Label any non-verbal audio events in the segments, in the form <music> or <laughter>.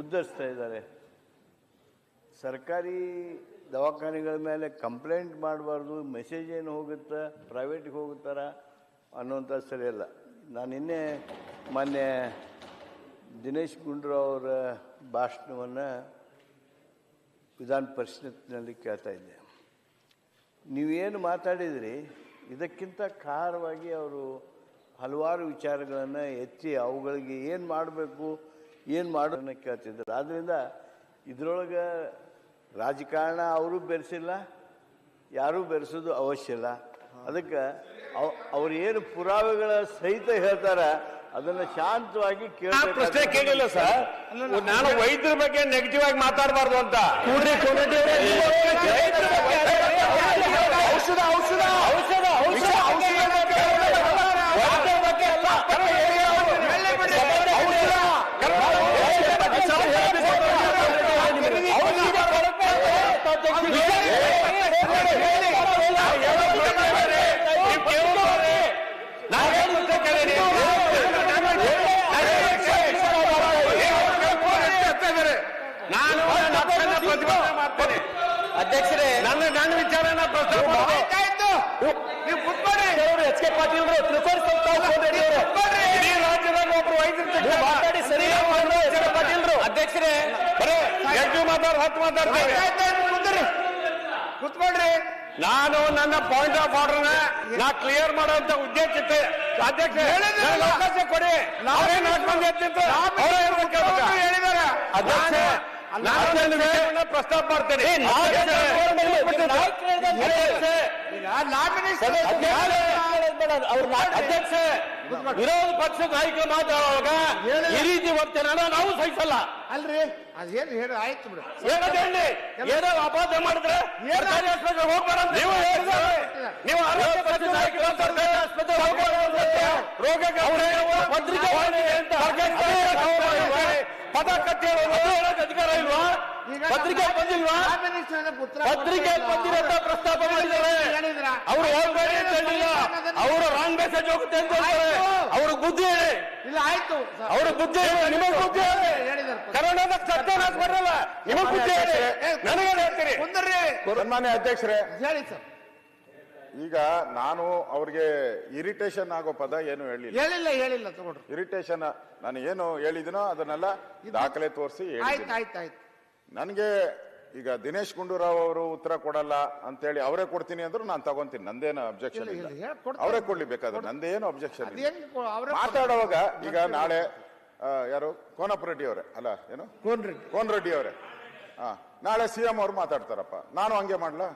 ಉದ್ಧರಿಸ್ತಾ ಇದ್ದಾರೆ. ಸರ್ಕಾರಿ ದವಾಖಾನೆಗಳ ಮೇಲೆ ಕಂಪ್ಲೇಂಟ್ ಮಾಡಬಾರ್ದು, ಮೆಸೇಜ್ ಏನು ಹೋಗುತ್ತೆ, ಪ್ರೈವೇಟಿಗೆ ಹೋಗುತ್ತಾರ ಅನ್ನುವಂಥ ಸರಿಯಲ್ಲ ನಾನು ನಿನ್ನೆ ಮೊನ್ನೆ ದಿನೇಶ್ ಗುಂಡೂರಾವ್ ಅವರ ಭಾಷಣವನ್ನು ವಿಧಾನ ಪರಿಷತ್ನಲ್ಲಿ ಕೇಳ್ತಾ ಇದ್ದೆ. ನೀವೇನು ಮಾತಾಡಿದ್ರಿ, ಇದಕ್ಕಿಂತ ಖಾರವಾಗಿ ಅವರು ಹಲವಾರು ವಿಚಾರಗಳನ್ನು ಎತ್ತಿ ಅವುಗಳಿಗೆ ಏನು ಮಾಡಬೇಕು ಏನು ಮಾಡೋಣ ಕೇಳ್ತಿದ್ರು ಆದ್ದರಿಂದ ಇದರೊಳಗೆ ರಾಜಕಾರಣ ಅವರು ಬೆರೆಸಿಲ್ಲ ಯಾರೂ ಬೆರೆಸೋದು ಅವಶ್ಯ ಇಲ್ಲ. ಅದಕ್ಕೆ ಅವರು ಏನು ಪುರಾವೆಗಳ ಸಹಿತ ಹೇಳ್ತಾರ ಅದನ್ನ ಶಾಂತವಾಗಿ ಪ್ರಶ್ನೆ ಕೇಳಿಲ್ಲ ಸರ್. ನಾನು ವೈದ್ಯರ ಬಗ್ಗೆ ನೆಗೆಟಿವ್ ಆಗಿ ಮಾತಾಡಬಾರ್ದು ಅಂತ. ಔಷಧ ಔಷಧ. ಔಷಧ ಔಷಧ. ನಾನು ಪ್ರತಿಭಟನೆ ಮಾಡ್ತೇನೆ ಅಧ್ಯಕ್ಷರೇ ನನ್ನ ನನ್ನ ವಿಚಾರನ ಪ್ರಸ್ತಾಪ. ನೀವು ಕುತ್ಕೊಳ್ಳಿ ಎಚ್ ಕೆ ಪಾಟೀಲ್ ಇಡೀ ರಾಜ್ಯದಾಗ ಒಬ್ರು ವೈದ್ಯರು ಮಾತಾಡಿ ಸರಿ ಎಚ್ ಕೆ ಪಾಟೀಲ್ ಅಧ್ಯಕ್ಷರೇ ಬರೀ ಎಂಟು ಮಾತಾಡ್ ಹತ್ತು ಮಾತಾಡ್ತೇವೆ ಕುತ್ಕೊಳ್ರಿ ನಾನು ನನ್ನ ಪಾಯಿಂಟ್ ಆಫ್ ಆರ್ಡರ್ ನಾ ಕ್ಲಿಯರ್ ಮಾಡುವಂತ ಉದ್ದೇಶ ಇತ್ತು ಅಧ್ಯಕ್ಷ ಅವಕಾಶ ಕೊಡಿ ಹೇಳಿದಾರೆ ಅಧ್ಯಕ್ಷ, ನಾನು ನನ್ನ ವಿಷಯವನ್ನ ಪ್ರಸ್ತಾಪ ಮಾಡ್ತೇನೆ ಅಧ್ಯಕ್ಷ ವಿರೋಧ ಪಕ್ಷದ ನಾಯಕರು ಮಾತಾಡುವಾಗ ಈ ರೀತಿ ವರ್ತನೆ ನಾವು ಸಹಿಸಲ್ಲ. ಅಲ್ರಿ ಅದೇನು ಹೇಳಿ ಆಯ್ತು ಬಿಡು. ಏನಂತೇಳಿ ಏನೋ ಅಪರಾಧ ಮಾಡಿದ್ರೆ ಸರ್ಕಾರಿ ಆಸ್ಪತ್ರೆಗೆ ಹೋಗ್ಬೇಡ ನೀವು ನೀವು ರೋಗಕ್ಕೆ ಪತ್ರಿಕೆ ಪದ ಕಟ್ಟಿ ಅದು ಹೇಳಕ್ ಅಧಿಕಾರ ಇಲ್ವಾ? ಪತ್ರಿಕೆ ಬಂದಿಲ್ವಾ? ಪತ್ರಿಕೆ ಬಂದಿರೋ ಪ್ರಸ್ತಾಪ ಮಾಡಿದ್ದಾರೆ. ಅವರು ಹೋಗ್ಬೇಡಿ ಅಂತ ಹೇಳಿಲ್ಲ ಅವರು ರಾಂಗ್ ಮೆಸೇಜ್ ಹೋಗುತ್ತೆ ಅಂತ ಅವ್ರ ಬುದ್ಧಿ ಹೇಳಿ. ಇಲ್ಲ ಆಯ್ತು. ಅವ್ರ ಬುದ್ಧಿ ಹೇಳಿ ನಿಮಗ್ ಬುದ್ಧಿ ಹೇಳಿ. ಕರ್ನಾಟಕ ಸತ್ಯನಾಶ ಬರಲ್ಲ. ನಿಮಗ್ ಬುದ್ಧಿ ಹೇಳಿ. ನನಗೆ ಹೇಳ್ತೀರಿ. ಸನ್ಮಾನ್ಯ ಅಧ್ಯಕ್ಷರೇ. ಹೇಳಿ ಸರ್. ಈಗ ನಾನು ಅವ್ರಿಗೆ ಇರಿಟೇಷನ್ ಆಗೋ ಪದ ಏನು ಹೇಳಿಲ್ಲ. ಹೇಳಿಲ್ಲ ಹೇಳಿಲ್ಲ ತಗೊಳ್ರಿ. ಇರಿಟೇಷನ್ ನಾನು ಏನು ಹೇಳಿದಿನೋ ಅದನ್ನೆಲ್ಲ ದಾಖಲೆ ತೋರಿಸಿ ಆಯ್ತು ಆಯ್ತು ಆಯ್ತು. ನನಗೆ ಈಗ ದಿನೇಶ್ ಗುಂಡೂರಾವ್ ಅವರು ಉತ್ತರ ಕೊಡಲ್ಲ ಅಂತೇಳಿ ಅವರೇ ಕೊಡ್ತೀನಿ ಅಂದ್ರು ನಾನು ತಗೊಂತೀನಿ. ನಂದೇನು ಅಬ್ಜೆಕ್ಷನ್ ಇಲ್ಲ, ಹೇಳ್-. ಅವರೇ ಕೊಡ್ಲಿ ಬೇಕಾದ್ರೆ ನಂದೇನು ಅಬ್ಜೆಕ್ಷನ್ ಮಾತಾಡುವಾಗ ಈಗ ನಾಳೆ ಆ, ಯಾರು? ಕೋನಪ್ಪ ರೆಡ್ಡಿ ಅವರೇ. ಅಲ್ಲ ಏನು? ಕೋನ್ರಿ ಕೋನ್ ರೆಡ್ಡಿ ಅವರೇ. ಹಾ ನಾಳೆ ಸಿ ಎಂ ಅವ್ರು ಮಾತಾಡ್ತಾರಪ್ಪ. ನಾನು ಹಂಗೆ ಮಾಡ್ಲಾ?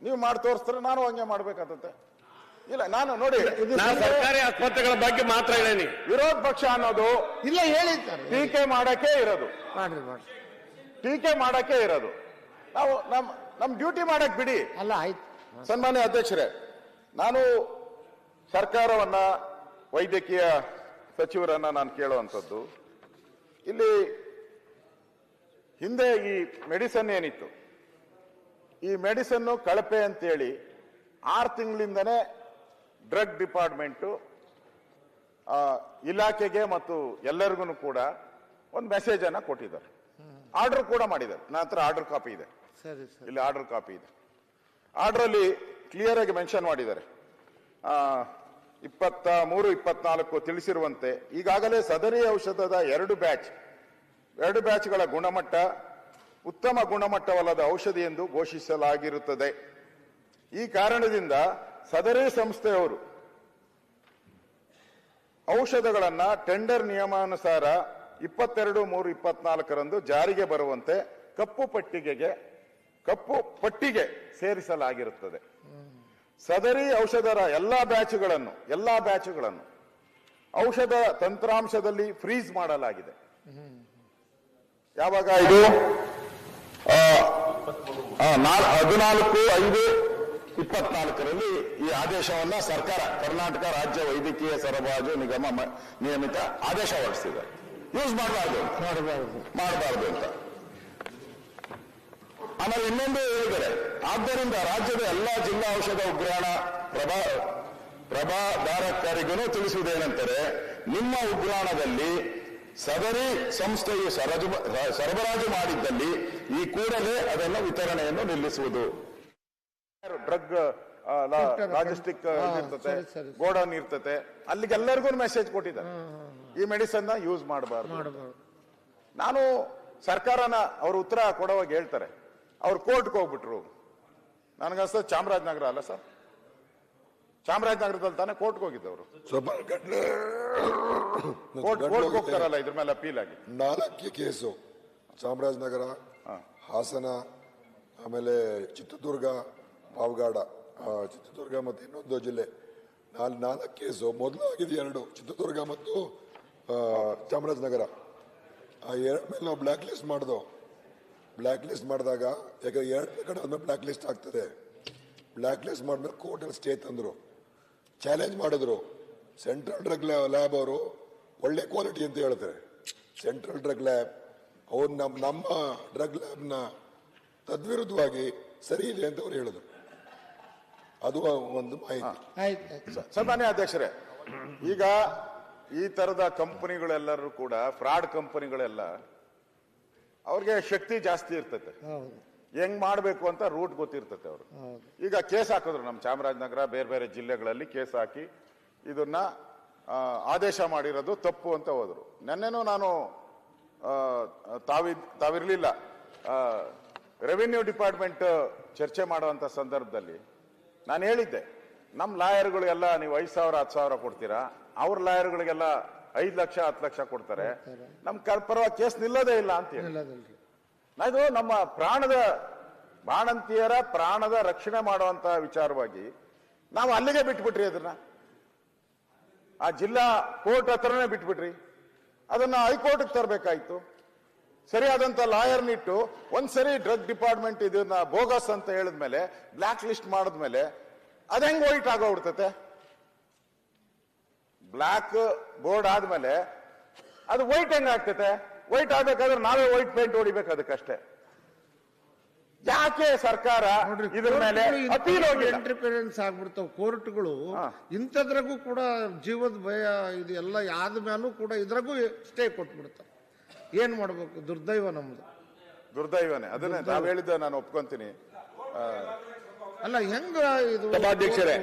ನೀವು ಮಾಡಿ ತೋರಿಸ್ತಾರೆ ನಾನು ಹಂಗೆ ಮಾಡ್ಬೇಕಾಗತ್ತೆ ಇಲ್ಲ ನಾನು ನೋಡಿ ನಾನು ಸರ್ಕಾರಿ ಆಸ್ಪತ್ರೆಗಳ ಬಗ್ಗೆ ಮಾತ್ರ ಹೇಳೇನಿ. ವಿರೋಧ ಪಕ್ಷ ಅನ್ನೋದು ಇಲ್ಲ ಹೇಳಿ ಸರ್ ಟೀಕೆ ಮಾಡಕ್ಕೆ ಇರೋದು. ಮಾಡ್ರಿ ಮಾಡ್ರಿ. ಟೀಕೆ ಮಾಡಕ್ಕೆ ಇರೋದು. ನಾವು ನಮ್ ನಮ್ ಡ್ಯೂಟಿ ಮಾಡಕ್ ಬಿಡಿ. ಅಲ್ಲ ಆಯ್ತು. ಸನ್ಮಾನ್ಯ ಅಧ್ಯಕ್ಷರೇ ನಾನು ಸರ್ಕಾರವನ್ನ ವೈದ್ಯಕೀಯ ಸಚಿವರನ್ನ ನಾನು ಕೇಳುವಂಥದ್ದು. ಇಲ್ಲಿ ಹಿಂದೆ ಈ ಮೆಡಿಸನ್ ಏನಿತ್ತು? ಈ ಮೆಡಿಸನ್ನು ಕಳಪೆ ಅಂತೇಳಿ ಆರು ತಿಂಗಳಿಂದನೇ ಡ್ರಗ್ ಡಿಪಾರ್ಟ್ಮೆಂಟು ಇಲಾಖೆಗೆ ಮತ್ತು ಎಲ್ಲರಿಗೂ ಕೂಡ ಒಂದು ಮೆಸೇಜನ್ನು ಕೊಟ್ಟಿದ್ದಾರೆ. ಆರ್ಡರ್ ಕೂಡ ಮಾಡಿದ್ದಾರೆ. ನನ್ನ ಹತ್ರ ಆರ್ಡರ್ ಕಾಪಿ ಇದೆ. ಸರಿ ಸರ್. ಇಲ್ಲಿ ಆರ್ಡರ್ ಕಾಪಿ ಇದೆ. ಆರ್ಡರ್ ಅಲ್ಲಿ ಕ್ಲಿಯರ್ ಆಗಿ ಮೆನ್ಷನ್ ಮಾಡಿದ್ದಾರೆ. ಇಪ್ಪತ್ತ ಮೂರು ಇಪ್ಪತ್ನಾಲ್ಕು ತಿಳಿಸಿರುವಂತೆ ಈಗಾಗಲೇ ಸದರಿ ಔಷಧದ ಎರಡು ಬ್ಯಾಚ್ ಎರಡು ಬ್ಯಾಚ್ಗಳ ಗುಣಮಟ್ಟ ಉತ್ತಮ ಗುಣಮಟ್ಟವಲ್ಲದ ಔಷಧಿ ಎಂದು ಘೋಷಿಸಲಾಗಿರುತ್ತದೆ. ಈ ಕಾರಣದಿಂದ ಸದರಿ ಸಂಸ್ಥೆಯವರು ಔಷಧಗಳನ್ನು ಟೆಂಡರ್ ನಿಯಮಾನುಸಾರ ಇಪ್ಪತ್ತೆರಡು, ಮೂರು, ಇಪ್ಪತ್ನಾಲ್ಕರಂದು ಜಾರಿಗೆ ಬರುವಂತೆ ಕಪ್ಪು ಪಟ್ಟಿಗೆಗೆ, ಕಪ್ಪು ಪಟ್ಟಿಗೆ ಸೇರಿಸಲಾಗಿರುತ್ತದೆ. ಸದರಿ ಔಷಧರ ಎಲ್ಲಾ ಬ್ಯಾಚುಗಳನ್ನು ಎಲ್ಲಾ ಬ್ಯಾಚುಗಳನ್ನು ಔಷಧ ತಂತ್ರಾಂಶದಲ್ಲಿ ಫ್ರೀಸ್ ಮಾಡಲಾಗಿದೆ. ಯಾವಾಗ ಇದು? ಹದಿನಾಲ್ಕು, ಐದು, ಇಪ್ಪತ್ನಾಲ್ಕರಲ್ಲಿ ಈ ಆದೇಶವನ್ನ ಸರ್ಕಾರ, ಕರ್ನಾಟಕ ರಾಜ್ಯ ವೈದ್ಯಕೀಯ ಸರಬರಾಜು ನಿಗಮ ನಿಯಮಿತ ಆದೇಶ ಹೊರಡಿಸಿದೆ. ಯೂಸ್ ಮಾಡಬಾರ್ದು. ಮಾಡಬಾರ್ದು ಅಂತ. ಆಮೇಲೆ ಇನ್ನೊಂದು ಹೇಳಿದರೆ, ಆದ್ದರಿಂದ ರಾಜ್ಯದ ಎಲ್ಲಾ ಜಿಲ್ಲಾ ಔಷಧ ಉಗ್ರಾಣ ಪ್ರಭಾ ಪ್ರಭಾಧಾರಕಾರಿಗೂ ತಿಳಿಸುವುದೇನೆಂದರೆ, ನಿಮ್ಮ ಉಗ್ರಾಣದಲ್ಲಿ ಸದರಿ ಸಂಸ್ಥೆಯು ಸರಜು ಸರಬರಾಜು ಮಾಡಿದ್ದಲ್ಲಿ ಈ ಕೂಡಲೇ ಅದನ್ನು ವಿತರಣೆಯನ್ನು ನಿಲ್ಲಿಸುವುದು. ಡ್ರಗ್ ಲಾಜಿಸ್ಟಿಕ್ ಇರ್ತದೆ ಇರ್ತತೆ. ಗೋಡೌನ್ ಇರ್ತತೆ ಅಲ್ಲಿಗೆಲ್ಲರಿಗೂ ಮೆಸೇಜ್ ಕೊಟ್ಟಿದ್ದಾರೆ. ಈ ಮೆಡಿಸನ್ ಯೂಸ್ ಮಾಡಬಾರ್ದು. ನಾನು ಸರ್ಕಾರನ ಅವ್ರ ಉತ್ತರ ಕೊಡೋವಾಗ ಹೇಳ್ತಾರೆ. ಅವ್ರು ಕೋರ್ಟ್ಗೆ ಹೋಗ್ಬಿಟ್ರು. ನನಗನ್ಸ ಚಾಮರಾಜನಗರ ಅಲ್ಲ ಸರ್? ಚಾಮರಾಜನಗರದಲ್ಲಿ ತಾನೇ ಕೋರ್ಟ್ಗೆ ಹೋಗಿದ್ದವರು <coughs> ಕೋರ್ಟ್ ಹೋಗ್ತಾರಲ್ಲ ಇದ್ರ ಮೇಲೆ ಅಪೀಲ್ ಆಗಿ. ನಾಲ್ಕು ಕೇಸು. ಚಾಮರಾಜನಗರ ಹಾಸನ ಆಮೇಲೆ ಚಿತ್ರದುರ್ಗ ಪಾವಗಾಡ. ಚಿತ್ರದುರ್ಗ ಮತ್ತು ಇನ್ನೊಂದು ಜಿಲ್ಲೆ. ನಾಲ್, ನಾಲ್ಕು ಕೇಸು, ಮೊದಲು ಆಗಿದೆ ಎರಡು. ಚಿತ್ರದುರ್ಗ ಮತ್ತು ಚಾಮರಾಜನಗರ. ಆ ಎರಡು ಮೇಲೆ ನಾವು ಬ್ಲ್ಯಾಕ್ ಲಿಸ್ಟ್ ಮಾಡಿದೋ. ಬ್ಲ್ಯಾಕ್ ಲಿಸ್ಟ್ ಮಾಡಿದಾಗ, ಯಾಕಂದ್ರೆ ಎರಡು ಕಡೆ ಆದ್ಮೇಲೆ ಬ್ಲ್ಯಾಕ್ ಲಿಸ್ಟ್ ಆಗ್ತದೆ. ಬ್ಲ್ಯಾಕ್ ಲಿಸ್ಟ್ ಮಾಡಿದ್ಮೇಲೆ ಕೋರ್ಟಲ್ಲಿ ಸ್ಟೇ ತಂದರು. ಚಾಲೆಂಜ್ ಮಾಡಿದ್ರು. ಸೆಂಟ್ರಲ್ ಡ್ರಗ್ ಲ್ಯಾಬ್ ಅವರು ಒಳ್ಳೆ ಕ್ವಾಲಿಟಿ ಅಂತ ಹೇಳ್ತಾರೆ. ಸೆಂಟ್ರಲ್ ಡ್ರಗ್ ಲ್ಯಾಬ್ ಅವ್ರು ನಮ್ಮ ನಮ್ಮ ಡ್ರಗ್ ಲ್ಯಾಬ್ನ ತದ್ವಿರುದ್ಧವಾಗಿ ಸರಿ ಇದೆ ಅಂತ ಅವ್ರು ಹೇಳಿದ್ರು. ಅದು ಒಂದು ಮಾಹಿತಿ. ಆಯ್ತು ಸನ್ಮಾನ್ಯ ಅಧ್ಯಕ್ಷರೇ ಈಗ ಈ ತರದ ಕಂಪನಿಗಳೆಲ್ಲರೂ ಕೂಡ ಫ್ರಾಡ್ ಕಂಪನಿಗಳೆಲ್ಲ ಅವ್ರಿಗೆ ಶಕ್ತಿ ಜಾಸ್ತಿ ಇರ್ತತೆ. ಹೆಂಗ್ ಮಾಡ್ಬೇಕು ಅಂತ ರೂಟ್ ಗೊತ್ತಿರ್ತತೆ ಅವರು ಈಗ ಕೇಸ್ ಹಾಕಿದ್ರು ನಮ್ಮ ಚಾಮರಾಜನಗರ ಬೇರೆ ಬೇರೆ ಜಿಲ್ಲೆಗಳಲ್ಲಿ ಕೇಸ್ ಹಾಕಿ ಇದನ್ನ ಆದೇಶ ಮಾಡಿರೋದು ತಪ್ಪು ಅಂತ ಹೋದ್ರು. ನೆನ್ನೆನೂ ನಾನು ತಾವಿ ತಾವಿರ್ಲಿಲ್ಲ. ರೆವಿನ್ಯೂ ಡಿಪಾರ್ಟ್ಮೆಂಟ್ ಚರ್ಚೆ ಮಾಡುವಂತ ಸಂದರ್ಭದಲ್ಲಿ ನಾನು ಹೇಳಿದ್ದೆ ನಮ್ಮ ಲಾಯರ್ಗಳಿಗೆಲ್ಲ ನೀವು ಐದು ಸಾವಿರ ಹತ್ತು ಸಾವಿರ ಕೊಡ್ತೀರಾ? ಅವ್ರ ಲಾಯರ್ಗಳಿಗೆಲ್ಲ ಐದು ಲಕ್ಷ ಹತ್ತು ಲಕ್ಷ ಕೊಡ್ತಾರೆ. ನಮ್ ಕರ್- ಪರವಾಗಿ ಕೇಸ್ ನಿಲ್ಲೋದೇ ಇಲ್ಲ ಅಂತ ಹೇಳಿ. ಅದು ನಮ್ಮ ಪ್ರಾಣದ ಬಾಣಂತಿಯರ ಪ್ರಾಣದ ರಕ್ಷಣೆ ಮಾಡುವಂತ ವಿಚಾರವಾಗಿ ನಾವು ಅಲ್ಲಿಗೆ ಬಿಟ್ಬಿಟ್ರಿ ಅದನ್ನ ಆ ಜಿಲ್ಲಾ ಕೋರ್ಟ್ ಹತ್ರನೇ ಬಿಟ್ಬಿಟ್ರಿ. ಅದನ್ನ ಹೈಕೋರ್ಟ್ಗೆ ತರಬೇಕಾಯ್ತು. ಸರಿಯಾದಂತ ಲಾಯರ್ನಿಟ್ಟು ಒಂದ್ಸರಿ ಡ್ರಗ್ ಡಿಪಾರ್ಟ್ಮೆಂಟ್ ಇದನ್ನ ಬೋಗಸ್ ಅಂತ ಹೇಳಿದ್ಮೇಲೆ ಬ್ಲಾಕ್ ಲಿಸ್ಟ್ ಮಾಡಿದ್ಮೇಲೆ ಅದು ಹೆಂಗ್ ವೈಟ್ ಆಗೋಗ್ಬಿಡ್ತತೆ? ಬ್ಲಾಕ್ ಬೋರ್ಡ್ ಆದ್ಮೇಲೆ ಅದು ವೈಟ್ ಹೆಂಗ್ ಆಗ್ತತೆ? ವೈಟ್ ಆಗ್ಬೇಕಾದ್ರೆ ನಾವೇ ವೈಟ್ ಪೇಂಟ್ ಹೊಡಿಬೇಕು ಅದಕ್ಕಷ್ಟೇ. ಯಾಕೆ ಸರ್ಕಾರ ಇದ್ರ ಮೇಲೆ ಅಪೀಲ್ ಹೋಗಿಲ್ಲ? ಎಂಟ್ರಿಪರೆನ್ಸ್ ಆಗ್ಬಿಡ್ತಾವ. ಕೋರ್ಟ್ಗಳು ಇಂಥದ್ರಾಗೂ ಕೂಡ ಜೀವದ ಭಯ ಇದು ಎಲ್ಲ ಮೇಲೂ ಕೂಡ ಇದ್ರಾಗೂ ಸ್ಟೇ ಕೊಟ್ಬಿಡ್ತಾವ ಏನ್ ಮಾಡ್ಬೇಕು? ದುರ್ದೈವ ನಮ್ದು. ದುರ್ದೈವನೇ. ಅದನ್ನೇ ನಾವ್ ಹೇಳಿದ್ದ ನಾನು ಒಪ್ಕೊಂತೀನಿ. ಅಲ್ಲ ಹೆಂಗ ಇದು ಸಭಾಧ್ಯಕ್ಷರೇ,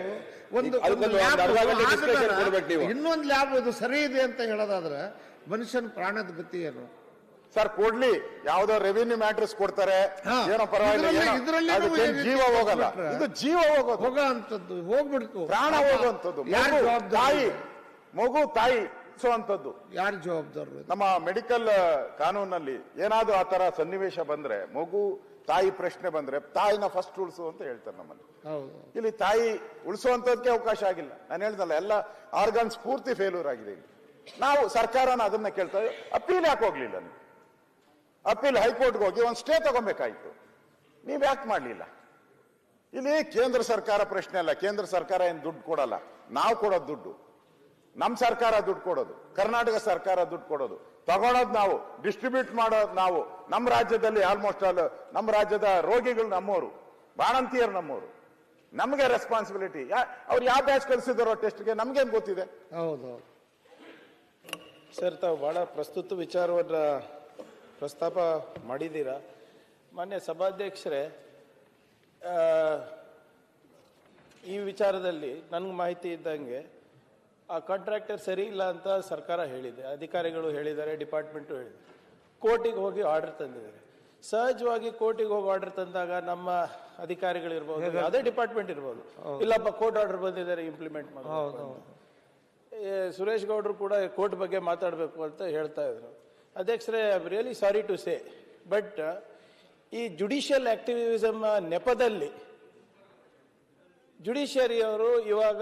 ಒಂದು ಅದಕ್ಕೊಂದು ಒಂದು lab ಅರ್ಧ ಗಂಟೆ discussion ಕೊಡ್ಬೇಕು ನೀವು. ಇನ್ನೊಂದು ಲ್ಯಾಬ್ ಇದು ಸರಿ ಇದೆ ಅಂತ ಹೇಳೋದಾದ್ರೆ ಮನುಷ್ಯನ ಪ್ರಾಣದ ಗತಿ ಏನು? ಸರ್ ಕೊಡ್ಲಿ. ಯಾವ್ದೋ ರೆವಿನ್ಯೂ ಮ್ಯಾಟ್ರಸ್ ಕೊಡ್ತಾರೆ. ಹಾ. ಏನೋ ಪರವಾಗಿಲ್ಲ ಇದ್ರಲ್ಲಿ- ಏನೋ. ಇದ್ರಲ್ಲಿ ಅದಕ್ಕೇನ್ ಜೀವ ಹೋಗಲ್ಲ? ಇದು ಜೀವ ಹೋಗೋದು. ಹೋಗ ಅಂತದ್ದು ಹೋಗ್ಬಿಡ್ತು. ಪ್ರಾಣ ಹೋಗುವಂಥದ್ದು ಯಾರು ಮಗು, ಜವಾಬ್ದಾರಿ? ತಾಯಿ. ಮಗು ತಾಯಿ. ಅಂತದ್ದು ಯಾರು ಜವಾಬ್ದಾರರು ನಮ್ಮ ಮೆಡಿಕಲ್ ಕಾನೂನಲ್ಲಿ ಏನಾದ್ರೂ ಆ ತರ ಸನ್ನಿವೇಶ ಬಂದ್ರೆ ಮಗು ತಾಯಿ ಪ್ರಶ್ನೆ ಬಂದ್ರೆ ತಾಯಿನ ಫಸ್ಟ್ ಉಳಿಸು ಅಂತ ಹೇಳ್ತಾರೆ ನಮ್ಮಲ್ಲಿ. ಇಲ್ಲಿ ತಾಯಿ ಉಳಿಸುವಂತದಕ್ಕೆ ಅವಕಾಶ ಆಗಿಲ್ಲ. ನಾನು ಹೇಳ್ದಲ್ಲ ಎಲ್ಲ ಆರ್ಗನ್ಸ್ ಪೂರ್ತಿ ಫೇಲ್ಯೂರ್ ಆಗಿದೆ ಇಲ್ಲಿ. ನಾವು ಸರ್ಕಾರನ ಅದನ್ನ ಕೇಳ್ತಾ ಅಪೀಲ್ ಯಾಕೆ ಹೋಗ್ಲಿಲ್ಲ ನೀವು? ಅಪೀಲ್ ಹೈಕೋರ್ಟ್ಗೆ ಹೋಗಿ ಒಂದು ಸ್ಟೇ ತಗೊಬೇಕಾಯ್ತು. ನೀವು ಯಾಕೆ ಮಾಡಲಿಲ್ಲ? ಇಲ್ಲಿ ಕೇಂದ್ರ ಸರ್ಕಾರ ಪ್ರಶ್ನೆ ಅಲ್ಲ ಕೇಂದ್ರ ಸರ್ಕಾರ ಏನು ದುಡ್ಡು ಕೊಡಲ್ಲ? ನಾವು ಕೊಡೋದು ದುಡ್ಡು. ನಮ್ ಸರ್ಕಾರ ದುಡ್ಡು ಕೊಡೋದು ಕರ್ನಾಟಕ ಸರ್ಕಾರ ದುಡ್ಡು ಕೊಡೋದು. ತಗೊಳೋದು ನಾವು ಡಿಸ್ಟ್ರಿಬ್ಯೂಟ್ ಮಾಡೋದು ನಾವು. ನಮ್ಮ ರಾಜ್ಯದಲ್ಲಿ ಆಲ್ಮೋಸ್ಟ್ ಆಲ್ ನಮ್ಮ ರಾಜ್ಯದ ರೋಗಿಗಳು ನಮ್ಮವರು ಬಾಣಂತಿಯರು ನಮ್ಮವರು ನಮಗೆ ರೆಸ್ಪಾನ್ಸಿಬಿಲಿಟಿ ಅವ್ರು ಯಾವ ಬ್ಯಾಚ್ ಕಲಿಸಿದ್ರು ಟೆಸ್ಟ್ಗೆ ನಮ್ಗೇನು ಗೊತ್ತಿದೆ? ಹೌದು ಹೌದು. ಸರ್ ತಾವು ಬಹಳ ಪ್ರಸ್ತುತ ವಿಚಾರವನ್ನು ಪ್ರಸ್ತಾಪ ಮಾಡಿದ್ದೀರಾ? ಮಾನ್ಯ ಸಭಾಧ್ಯಕ್ಷರೇ ಈ ವಿಚಾರದಲ್ಲಿ ನನಗೆ ಮಾಹಿತಿ ಇದ್ದಂಗೆ ಆ ಕಾಂಟ್ರಾಕ್ಟರ್ ಸರಿ ಇಲ್ಲ ಅಂತ ಸರ್ಕಾರ ಹೇಳಿದೆ. ಅಧಿಕಾರಿಗಳು ಹೇಳಿದ್ದಾರೆ ಡಿಪಾರ್ಟ್ಮೆಂಟು ಹೇಳಿದೆ. ಕೋರ್ಟಿಗೆ ಹೋಗಿ ಆರ್ಡರ್ ತಂದಿದ್ದಾರೆ. ಸಹಜವಾಗಿ ಕೋರ್ಟಿಗೆ ಹೋಗಿ ಆರ್ಡರ್ ತಂದಾಗ ನಮ್ಮ ಅಧಿಕಾರಿಗಳಿರ್ಬೋದು ಅದೇ ಡಿಪಾರ್ಟ್ಮೆಂಟ್ ಇರ್ಬೋದು. ಇಲ್ಲಪ್ಪ ಕೋರ್ಟ್ ಆರ್ಡರ್ ಬಂದಿದ್ದಾರೆ ಇಂಪ್ಲಿಮೆಂಟ್ ಮಾಡಿ ಸುರೇಶ್ ಗೌಡರು ಕೂಡ ಕೋರ್ಟ್ ಬಗ್ಗೆ ಮಾತಾಡಬೇಕು ಅಂತ ಹೇಳ್ತಾ ಇದ್ರು. ಅಧ್ಯಕ್ಷರೇ I really sorry to say but ಈ ಜುಡಿಷಿಯಲ್ ಆಕ್ಟಿವಿಸಮ್ ನೆಪದಲ್ಲಿ ಜುಡಿಷಿಯರಿ ಅವರು ಇವಾಗ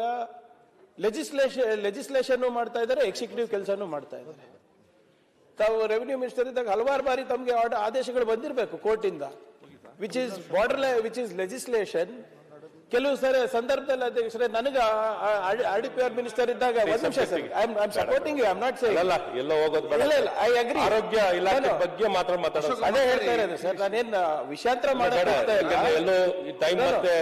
ಲೆಜಿಸ್ಲೇಷನ್ ಲೆಜಿಸ್ಲೇಷನ್ ಮಾಡ್ತಾ ಇದ್ದಾರೆ ಎಕ್ಸಿಕ್ಯೂಟಿವ್ ಕೆಲಸನೂ ಮಾಡ್ತಾ ಇದ್ದಾರೆ. ತಾವು ರೆವಿನ್ಯೂ ಮಿನಿಸ್ಟರ್ ಇದ್ದಾಗ ಹಲವಾರು ಬಾರಿ ತಮಗೆ ಆದೇಶಗಳು ಬಂದಿರಬೇಕು ಕೋರ್ಟಿಂದ which is border which is legislation ಕೆಲವು ಸರಿ ಸಂದರ್ಭದಲ್ಲಿ ಅಧ್ಯಕ್ಷರೇ ನನಗ R D P R minister ಇದ್ದಾಗ ಒಂದ್ ನಿಮಿಷ sir I am supporting you I am not saying ಅಲ್ಲ ಎಲ್ಲ ಹೋಗೋದು ಇಲ್ಲ ಇಲ್ಲ ಐ ಅಗ್ರಿ ಆರೋಗ್ಯ ಇಲಾಖೆ ಬಗ್ಗೆ ಮಾತ್ರ ಮಾತಾಡೋದು ಅದೇ ಹೇಳ್ತಾ ಇರೋದು ಸರ್ ನಾನೇನ್ ವಿಷಾಂತರ ಮಾಡೋದು ಎಲ್ಲೋ ಟೈಮ್ ಮತ್ತೆ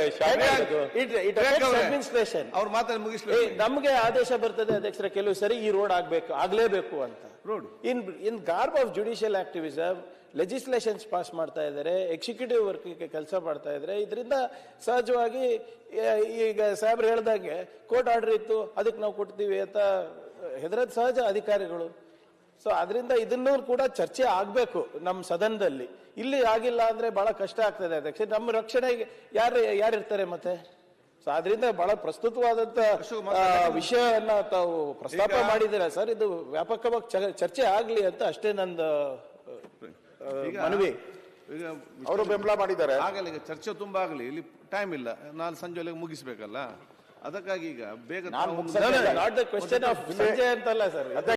ಇಟ್. ಅಡ್ಮಿನಿಸ್ಟ್ರೇಷನ್ ಅವ್ರ ಮಾತನ್ನು ಮುಗಿಸ್ಲಿ ನಮಗೆ ಆದೇಶ ಬರ್ತದೆ ಅಧ್ಯಕ್ಷರ ಕೆಲವು ಸರಿ ಈ ರೋಡ್ ಆಗ್ಬೇಕು ಆಗ್ಲೇಬೇಕು ಅಂತ. Road in in garb of judicial activism legislations pass ಮಾಡ್ತಾ ಇದ್ದಾರೆ ಎಕ್ಸಿಕ್ಯೂಟಿವ್ ವರ್ಕ್ಗೆ ಕೆಲಸ ಮಾಡ್ತಾ ಇದ್ದಾರೆ. ಇದರಿಂದ ಸಹಜವಾಗಿ ಈಗ ಸಾಹೇಬ್ರು ಹೇಳ್ದಂಗೆ ಕೋರ್ಟ್ ಆರ್ಡರ್ ಇತ್ತು ಅದಕ್ಕೆ ನಾವು ಕೊಡ್ತೀವಿ ಅಂತ ಹೆದರದ್ ಸಹಜ ಅಧಿಕಾರಿಗಳು. ಸೊ ಅದರಿಂದ ಇದನ್ನೂ ಕೂಡ ಚರ್ಚೆ ಆಗಬೇಕು ನಮ್ಮ ಸದನದಲ್ಲಿ. ಇಲ್ಲಿ ಆಗಿಲ್ಲ ಅಂದ್ರೆ ಭಾಳ ಕಷ್ಟ ಆಗ್ತದೆ ಅಧ್ಯಕ್ಷ. ನಮ್ಮ ರಕ್ಷಣೆಗೆ ಯಾರು ಯಾರಿರ್ತಾರೆ ಮತ್ತೆ? ಸೊ ಅದರಿಂದ ಬಹಳ ಪ್ರಸ್ತುತವಾದಂತ ವಿಷಯವನ್ನು ತಾವು ಪ್ರಸ್ತಾಪ ಮಾಡಿದ್ದೀರಾ ಸರ್? ಇದು ವ್ಯಾಪಕವಾಗಿ ಚರ್ಚೆ ಆಗ್ಲಿ ಅಂತ ಅಷ್ಟೇ ನಂದು ಮನವಿ. ಈಗ ಅವರು ಬೆಂಬಲ ಮಾಡಿದ್ದಾರೆ. ಆಗಲ್ಲ ಈಗ ಚರ್ಚೆ ತುಂಬಾ ಆಗಲಿ ಇಲ್ಲಿ ಟೈಮ್ ಇಲ್ಲ. ನಾನು ಸಂಜೆ ಒಳಗೆ ಮುಗಿಸ್ಬೇಕಲ್ಲ. ಅದಕ್ಕಾಗಿ ಈಗ ಬೇಗ ನಾಟ್ ದ ಕ್ವೆಶ್ಚನ್ ಆಫ್ ಸಂಜೆ ಅಂತಲ್ಲ ಸರ್.